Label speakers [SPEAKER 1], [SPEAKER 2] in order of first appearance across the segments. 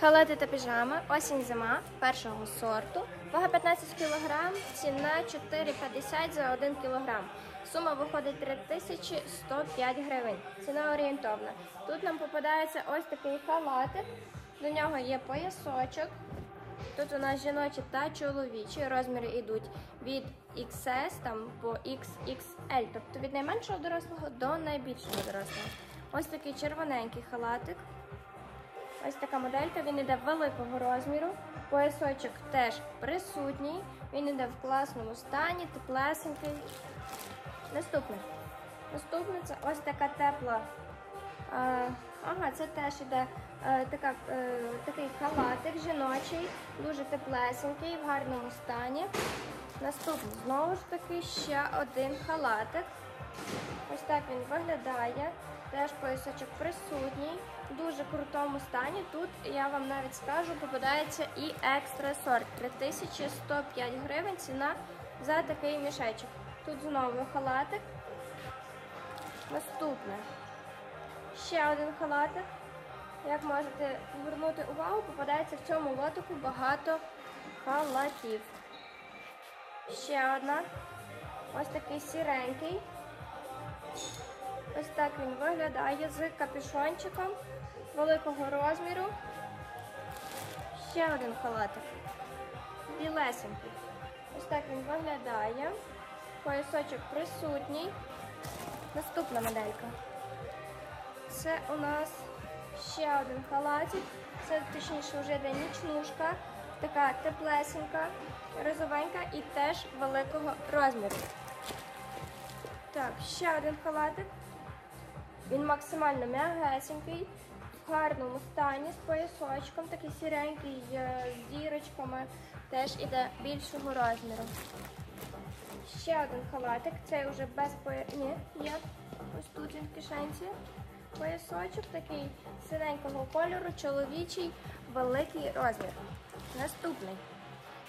[SPEAKER 1] Халати та піжами, осінь зима першого сорту. Вага 15 кг, ціна 4,50 за 1 кг. Сума виходить 3105 гривень. Ціна орієнтовна. Тут нам попадається ось такий халатик. До нього є поясочок. Тут у нас жіночі та чоловічі розміри йдуть від XS там по XXL, тобто від найменшого дорослого до найбільшого дорослого. Ось такий червоненький халатик. Ось така моделька, він іде великого розміру. Поясочок теж присутній. Він іде в класному стані, теплесенький. Наступне. Наступне це ось така тепла. е, ага, це теж іде е, така, е, такий халатик жіночий, дуже теплесенький, в гарному стані. Наступний, знову ж таки, ще один халатик. Ось так він виглядає. Теж поясочок присутній, в дуже крутому стані. Тут я вам навіть скажу, попадається і екстра сорт. 3105 гривень ціна за такий мішечок. Тут знову халатик. Наступне. Ще один халатик. Як можете звернути увагу, попадається в цьому лотику багато халатів. Ще одна. Ось такий сіренький. Так він виглядає з капюшончиком великого розміру. Ще один халатик. Білесенький. Ось так він виглядає. Поясочок присутній. Наступна моделька. Це у нас ще один халатик. Це точніше вже йде нічнушка. Така теплесенька, розовенька і теж великого розміру. Так, ще один халатик. Він максимально м'ягесенький, в гарному стані, з поясочком, такий сіренький, е, з дірочками, теж іде більшого розміру. Ще один халатик, цей вже без поя... Ні, є. Ось тут він в кишенці. Поясочок такий синенького кольору, чоловічий, великий розмір. Наступний.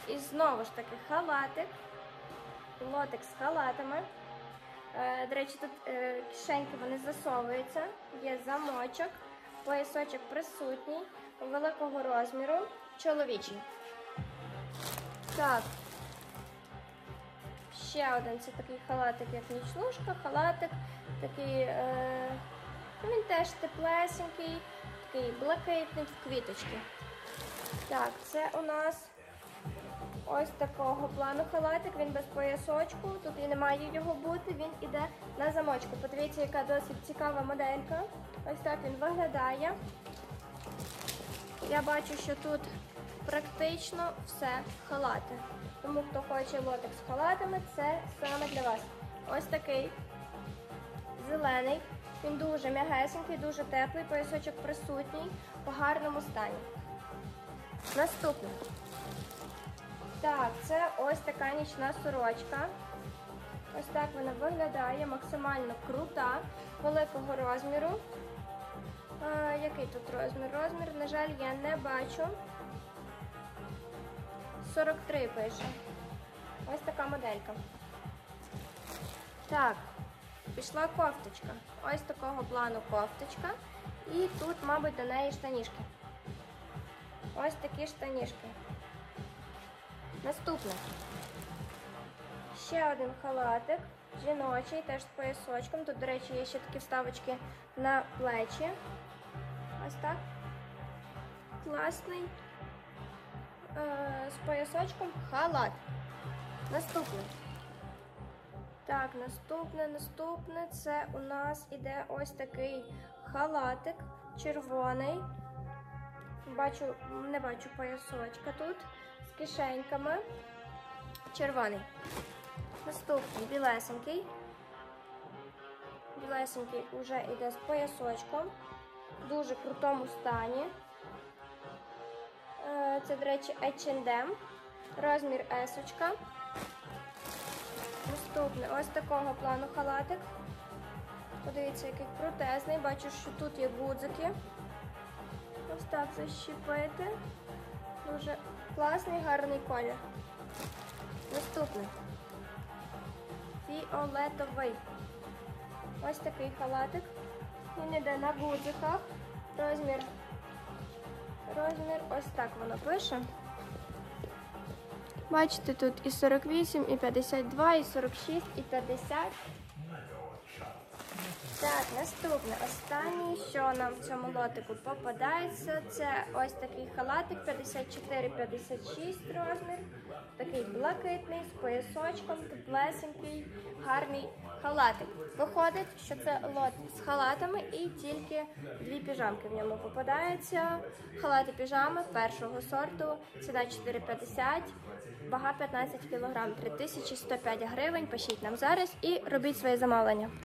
[SPEAKER 1] І знову ж таки халатик. Лотик з халатами. Е, До речі, тут е, кишеньки вони засовуються, є замочок, поясочок присутній, великого розміру, чоловічий. Так. Ще один це такий халатик, як нічнушка, халатик, такий, е, ну, він теж теплесенький, такий блакитний в квіточки. Так, це у нас Ось такого плану халатик, він без поясочку, тут і не має його бути, він іде на замочку. Подивіться, яка досить цікава моделька. Ось так він виглядає. Я бачу, що тут практично все халати. Тому хто хоче лотик з халатами, це саме для вас. Ось такий зелений. Він дуже м'ягесенький, дуже теплий, поясочок присутній, по гарному стані. Наступний. Так, це ось така нічна сорочка. Ось так вона виглядає, максимально крута, великого розміру. А, який тут розмір? Розмір, на жаль, я не бачу. 43 пише. Ось така моделька. Так, пішла кофточка. Ось такого плану кофточка. І тут, мабуть, до неї штанішки. Ось такі штанішки. Наступне. Ще один халатик, жіночий, теж з поясочком. Тут, до речі, є ще такі вставочки на плечі. Ось так. Класний. Е, з поясочком халат. Наступне. Так, наступне, наступне це у нас іде ось такий халатик червоний. Бачу, не бачу поясочка тут кишеньками. Червоний. Наступний білесенький. Білесенький вже йде з поясочком. В дуже крутому стані. Е, Це, до речі, H&M. Розмір есочка. Наступний ось такого плану халатик. Подивіться, який крутезний. Бачу, що тут є гудзики. Ось так защіпити. Класний, гарний колір. Наступний. Фіолетовий. Ось такий халатик. Він йде на гудзиках. Розмір. Розмір ось так воно пише. Бачите, тут і 48, і 52, і 46, і 50. Так, наступне. Останнє, що нам в цьому лотику попадається, це ось такий халатик 54-56 розмір. Такий блакитний, з поясочком, теплесенький, гарний халатик. Виходить, що це лот з халатами і тільки дві піжамки в ньому попадаються. Халати піжами першого сорту, ціна 4,50, вага 15 кг, 3105 гривень. Пишіть нам зараз і робіть своє замовлення.